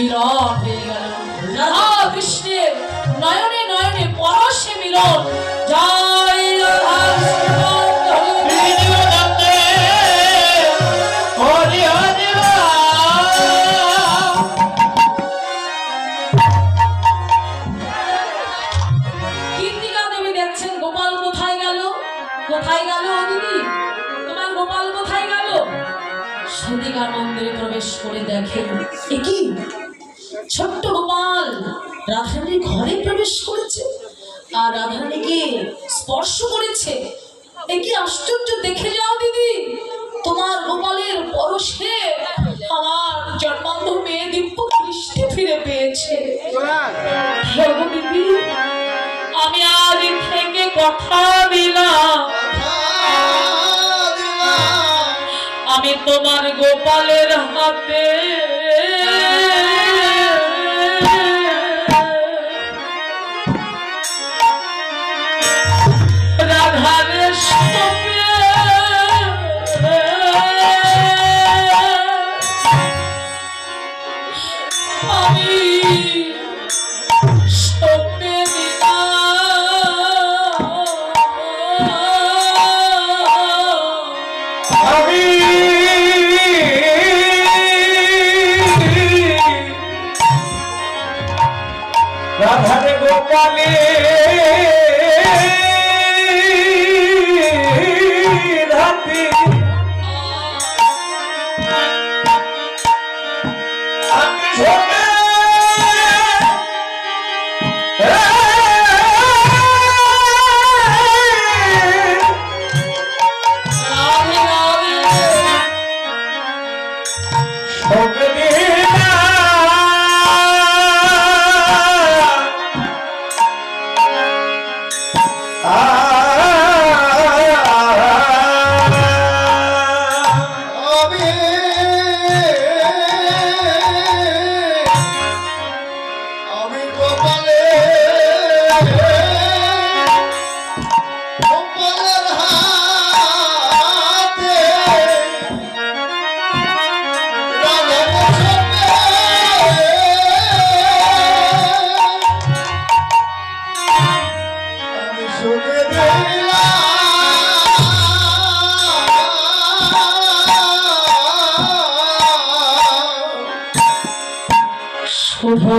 মিলন হয়ে গেল। রাধা কৃষ্ণের নয়নে নয়নে পরশে মিলন। জয় ছোট্ট গোপাল রাধারানীর ঘরে প্রবেশ করেছে। আর রাধারানীকে স্পর্শ করেছে। এ কি আশ্চর্য দেখে যাও দিদি তোমার গোপালের পরশে আমার জন্মান্ধ মেয়ে দিব্য দৃষ্টি ফিরে পেয়েছে। দিদি আমি আজ থেকে কথা দিলাম। আমি তোমার গোপালের হাতে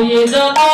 শুধু এ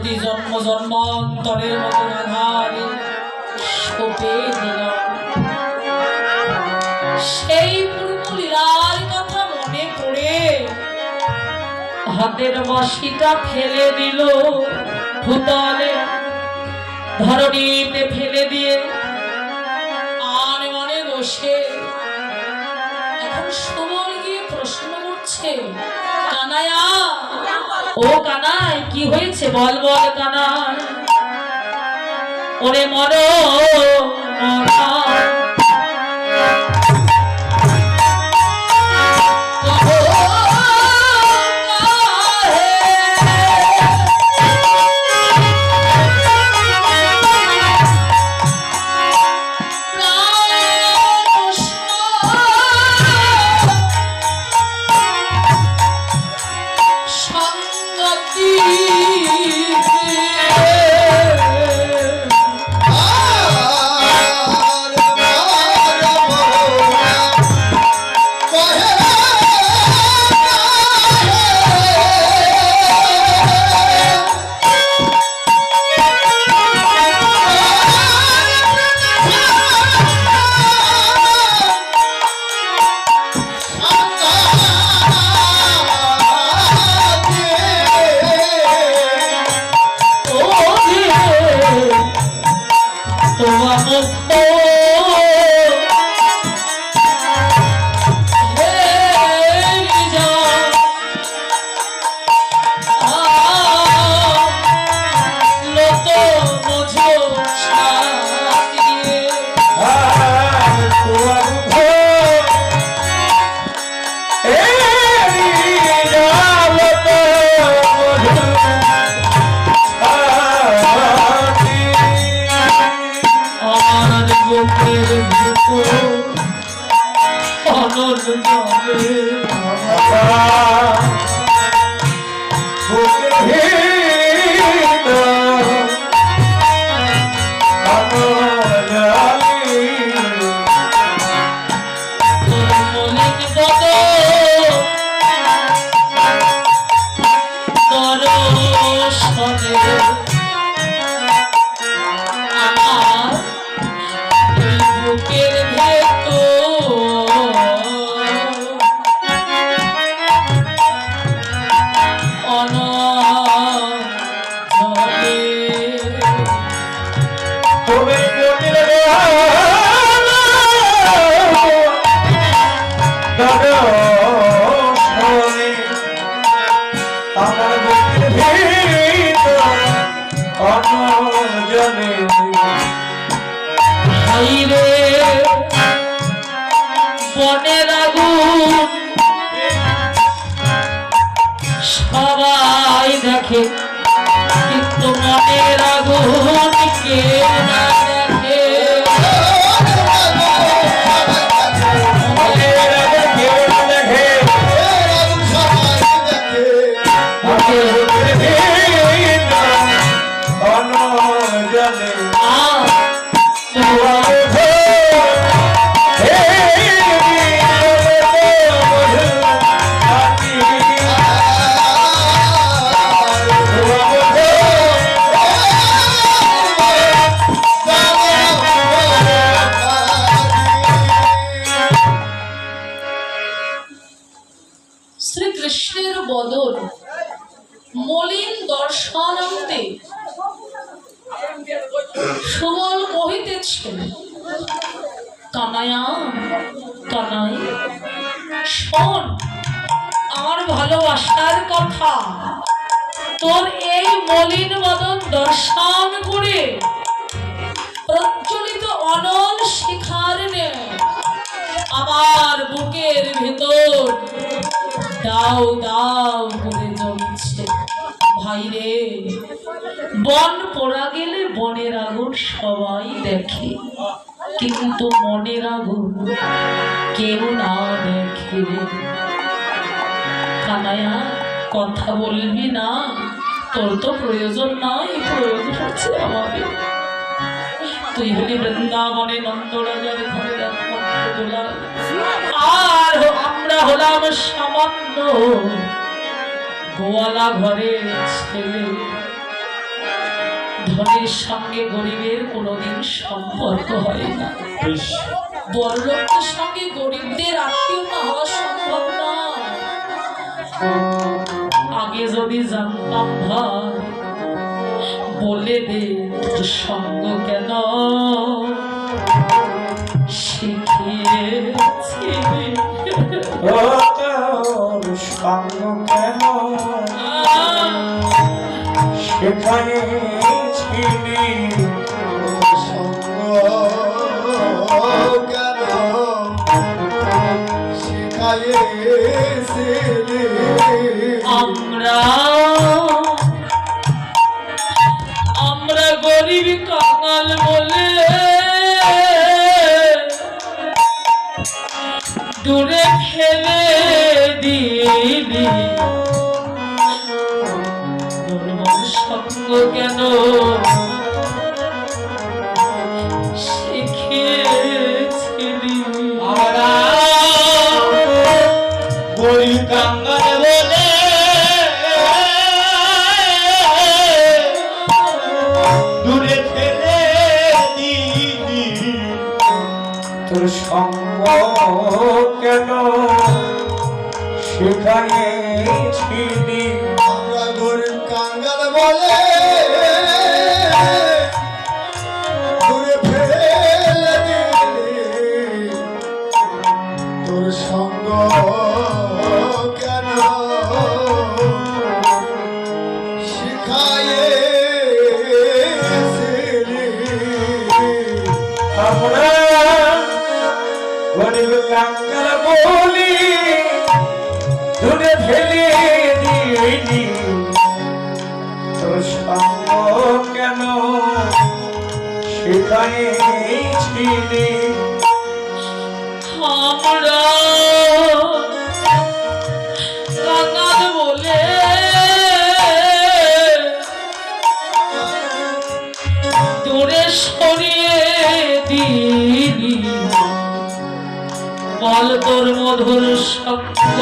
প্রতি জন্ম জন্মান্তরের মতো সেই পূর্ব লীলার কথা মনে পড়ে। হাতের বাঁশিটা ফেলে দিল ভূতলে। ধরণীতে ফেলে দিয়ে আর মনে বসে ও কানাই কি হয়েছে? বল বল কানাই। ওরে মর আর তোমার মুখ ভালোবাসার কথা। তোর এই মলিন বদন দর্শন করে প্রজ্বলিত অনল শিখার আমার বুকের ভেতর দাও দাও করে জ্বলছে ভাই রে বন পড়া গেলে বনের আগুন সবাই দেখে। কিন্তু মনের আগুন কেউ না দেখে। কানায়া কথা বলবি না। তোর তো প্রয়োজন নাই প্রয়োজন হচ্ছে আমাদের। তুই হলি বৃন্দাবনে নন্দরাজার দুলাল আর আমরা হলাম সামান্য গোয়ালা ঘরের ছেলে। ধনের সঙ্গে গরিবের কোনোদিন সম্পর্ক হয় না। সঙ্গে গরিবদের আত্মীয়তা হওয়া সম্ভব না। আগে যদি জানতাম ভাই বলে দে সঙ্গ কেন? শিখিয়েছি সঙ্গ কেন? সেখানে কেন? আমরা গরিব কাঙ্গাল বলি দূরে ফেলে সঙ্গ কেন? সেখানে ছিলি মধুর শব্দ।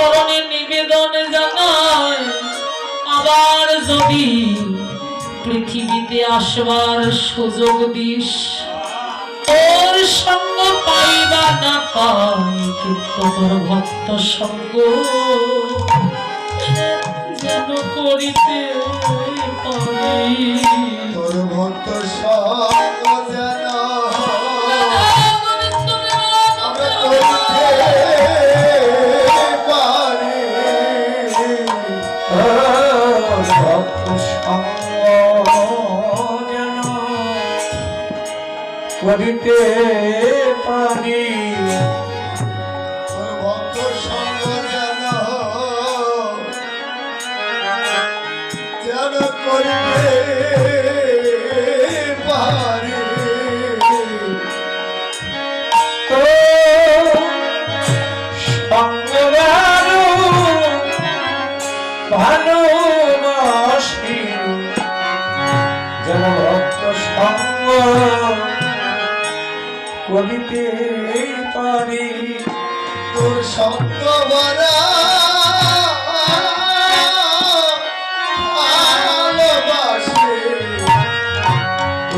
চরণে নিবেদন জানায় আবার যদি পৃথিবীতে আসবার সুযোগ দিস, তোর সঙ্গ পাইবা না পাই তোর ভক্ত সঙ্গ যেন করিতে পারি। তোর ভক্ত সঙ্গ যেন করিতে পারি।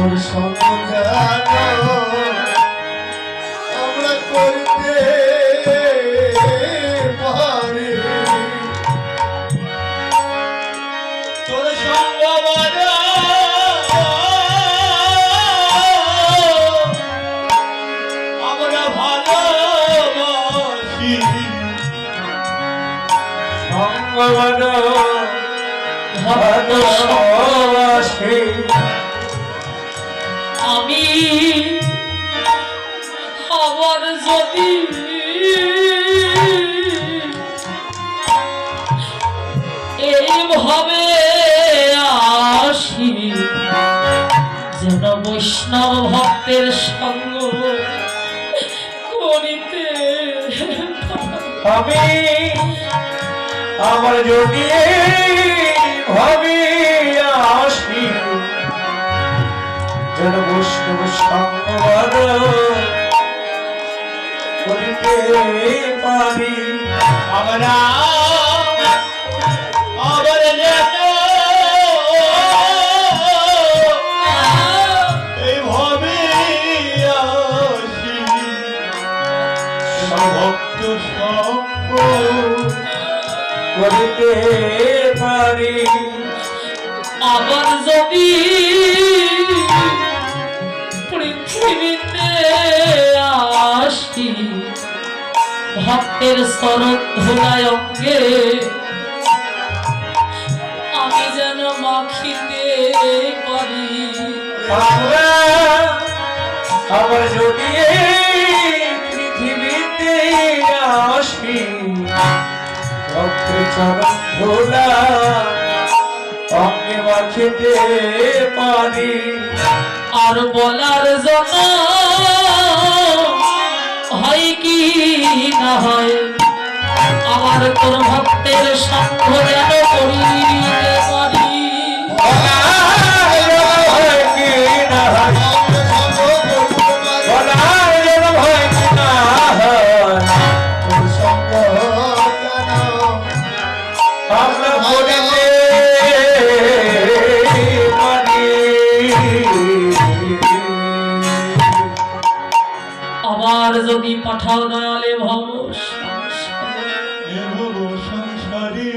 তোর সন্ধান আমরা করতে পারি। তোর সম্ভাবনা আমরা ভালোবাসি। সম্ভাবনা ভালোবাসি। বৈষ্ণব ভক্তের সঙ্গ করিতে আমি আমার যদি ভাবি আসি। যেন বৈষ্ণব সঙ্গবন করিতে পারি। আমরা আবার করিতে পারি। আবার যদি পৃথিবীতে আসি, ভক্তের শরৎ ধুলায় অঙ্গে আমি যেন মাখিতে পারি। আমরা যদি চরণ ধুলা অঙ্গে মাখিতে পারি আর বলার জন্য হয় কি না হয়? আমার তোর ভক্তের সঙ্গ যেন করিতে দয়ালে ভব সংসারী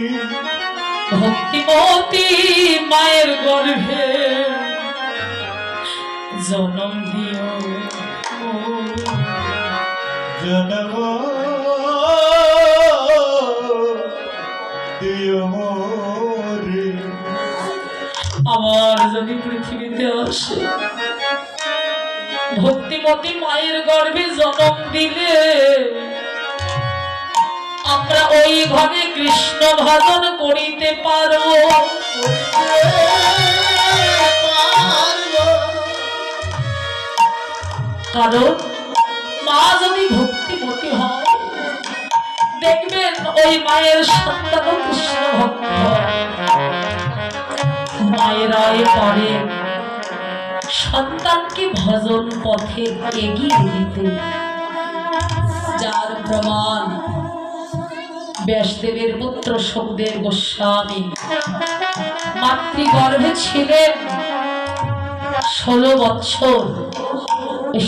মায়ের গর্ভে জনম দিও জনম দিও মোরে। আবার যদি পৃথিবীতে আসে ভক্তিমতী মায়ের গর্ভে জনম দিলে আমরা ওই ঘরে কৃষ্ণ ভজন করিতে পারো কারণ মা যদি ভক্তিমতী হয়, দেখবেন ওই মায়ের সন্তান কৃষ্ণ ভক্ত। মায়েরাই পারে সন্তানকে ভজন পথে এগিয়ে দিতে যার প্রমাণ ব্যাসদেবের পুত্র সুখদেব গোস্বামী। মাতৃগর্ভে ছিলেন ষোলো বৎসর।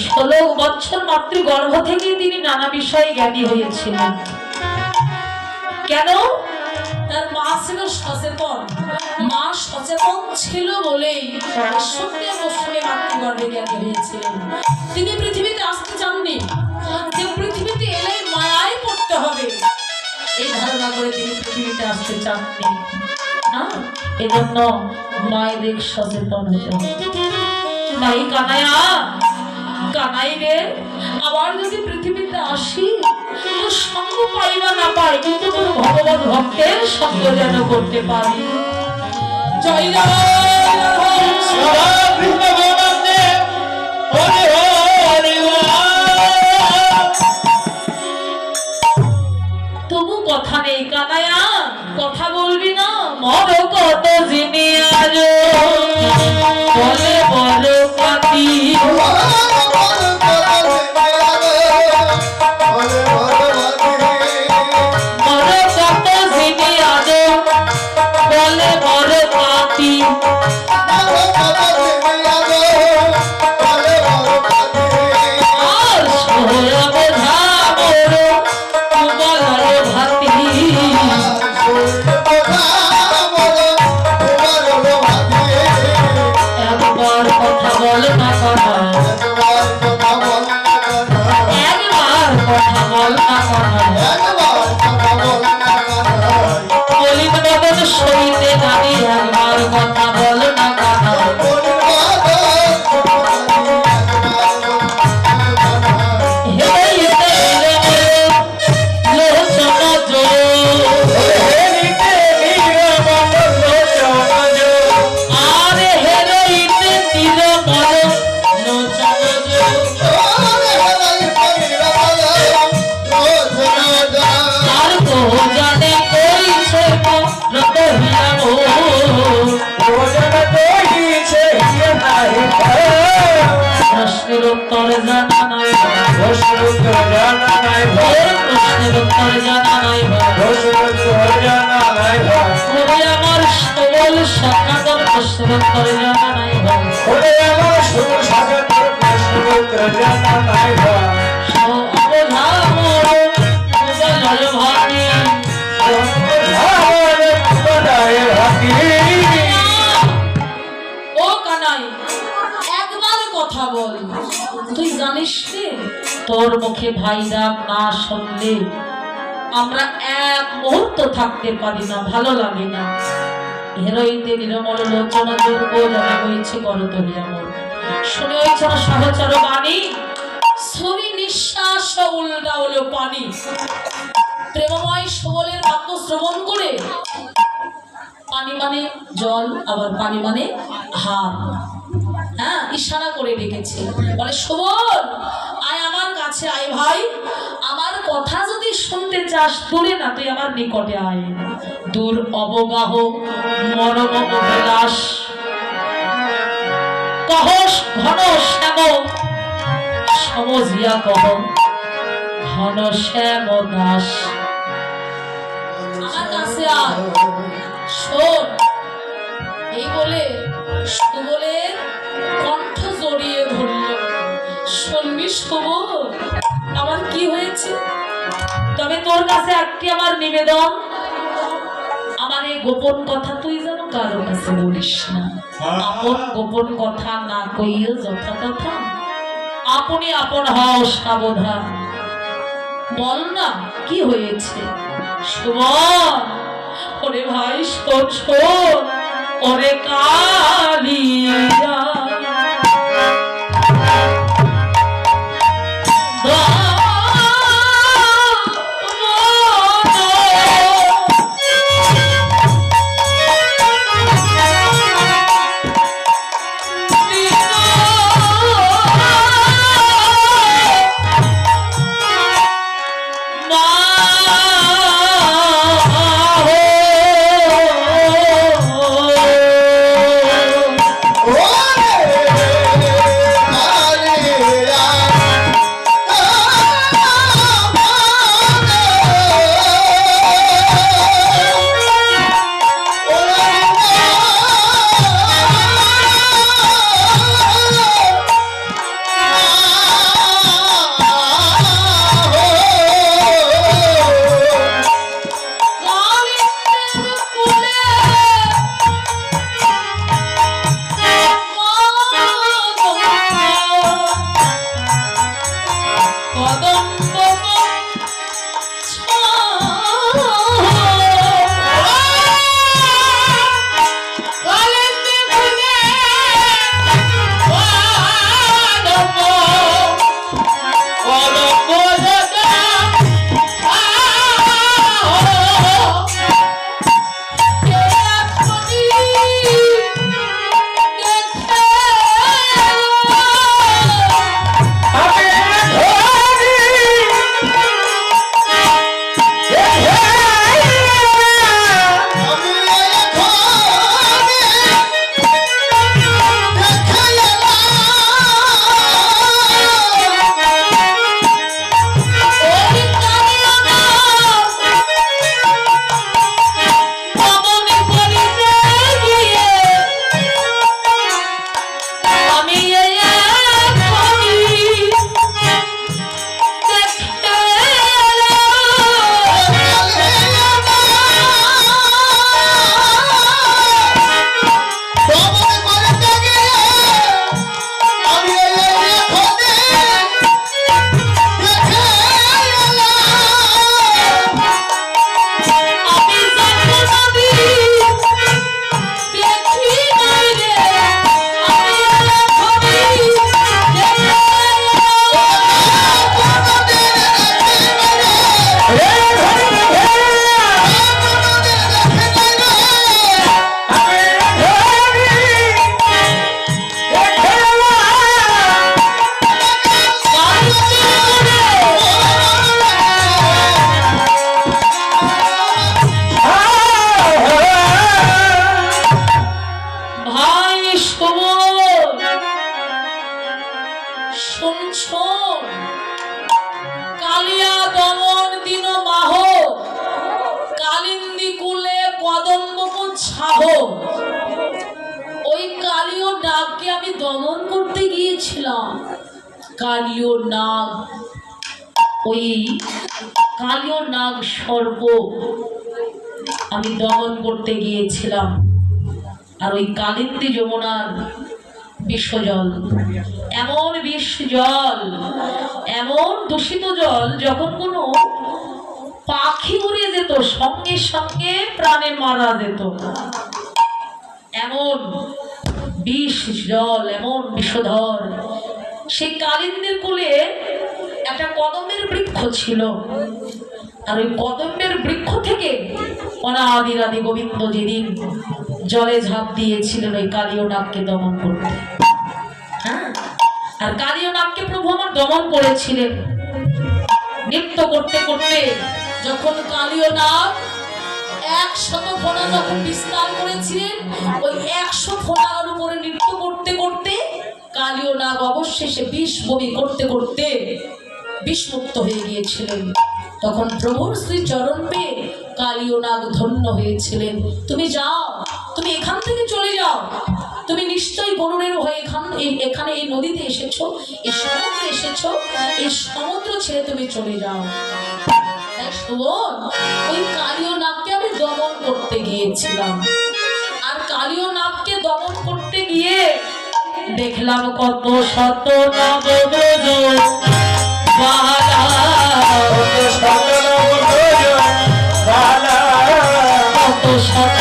ষোলো বৎসর মাতৃগর্ভ থেকেই তিনি নানা বিষয়ে জ্ঞানী হয়েছিলেন। কেন? ছিল সচেতন। মা সচেতন ছিল বলেই সুখদেব গোস্বামী মাতৃগর্ভে জ্ঞানী হয়েছিলেন। তিনি পৃথিবীতে আসতে চাননি। যে পৃথিবীতে এলে মায়ায় পড়তে হবে। এই ধারণা করে তিনি পৃথিবীতে আসতে চাননি। এজন্য মায়েদের সচেতন কানায়া আবার যদি পৃথিবীতে আসি, তো সঙ্গ না পাই ভক্তের যেন করতে পারি। তবু কথা নেই কানায়া কথা বলবি না। মর কত জিনি তুই জানিস রে তোর মুখে ভাই রাগ না শুনলে আমরা এক মুহূর্ত থাকতে পারি না ভালো লাগে না হেরোইতে নিরমল লোচনা দুর্গ জানে হয়েছে করতলি আমার শুনে হয়েছে সহচর বাণী? ছবি নিঃশ্বাস উল্টা পানি। প্রেমময় সবলের বাক্য শ্রবণ করে পানি মানে জল, আবার পানি মানে হার হ্যাঁ ইশারা করে রেখেছে বলে আমার কাছে আয় ভাই। আমার কথা যদি শুনতে চাস, দূরে না, তুই আমার নিকটে আয়। দূর অবগাহ মনম বিলাস। কহস ঘন শ্যাম। সমজিয়া কহ, ঘন শ্যাম দাস। আমার কাছে শোন, এই বলে সুবলের কণ্ঠ জড়িয়ে ধরল। শুনবি সুবল আমার কি হয়েছে? তবে তোর কাছে একটি আমার নিবেদন। আমার এই গোপন কথা তুই যেন কারও কাছে বলিস না। আপন গোপন কথা না কইও যথা আপনি আপন হও সাবধান। বল না, কি হয়েছে? সুমন, ওরে ভাই শোন শোন, ওরে কালিয়া। কালীয় নাগ সর্প আমি দমন করতে গিয়েছিলাম। আর ওই কালিন্দী যমুনার বিশ্বজল, এমন বিষ জল এমন দূষিত জল যখন কোনো পাখি উড়ে যেত, সঙ্গে সঙ্গে প্রাণে মারা যেত। এমন বিষ জল, এমন বিষধর। সেই কালিন্দের কোলে একটা কদমের বৃক্ষ ছিল। আর ওই কদমের বৃক্ষ থেকে অনাদিরাদি গোবিন্দ যেদিন জলে ঝাঁপ দিয়েছিলেন ওই কালীয় নাগকে দমন করতে। হ্যাঁ? আর কালীয় নাগকে প্রভু আমার দমন করেছিলেন। নৃত্য করতে করতে যখন কালীয় নাগ একশত ফোনা যখন বিস্তার করেছিলেন, ওই একশো ফোনার উপরে নৃত্য করতে করতে কালীয় নাগ অবশেষে বিষ বমি করতে করতে বিষমুক্ত হয়ে গিয়েছিলেন। তখন প্রভুর শ্রী চরণ পেয়ে কালীয় নাগ ধন্য হয়েছিলেন। তুমি যাও তুমি এখান থেকে চলে যাও। তুমি নিশ্চয়ই গরুরের হয়ে এখান এখানে এই নদীতে এসেছ এই সমুদ্রে এসেছ এই সমুদ্র ছেড়ে তুমি চলে যাও। শোন, ওই কালীয় নাগকে আমি দমন করতে গিয়েছিলাম। আর কালীয় নাগকে দমন করতে গিয়ে দেখলাম কত শত বালা কত শত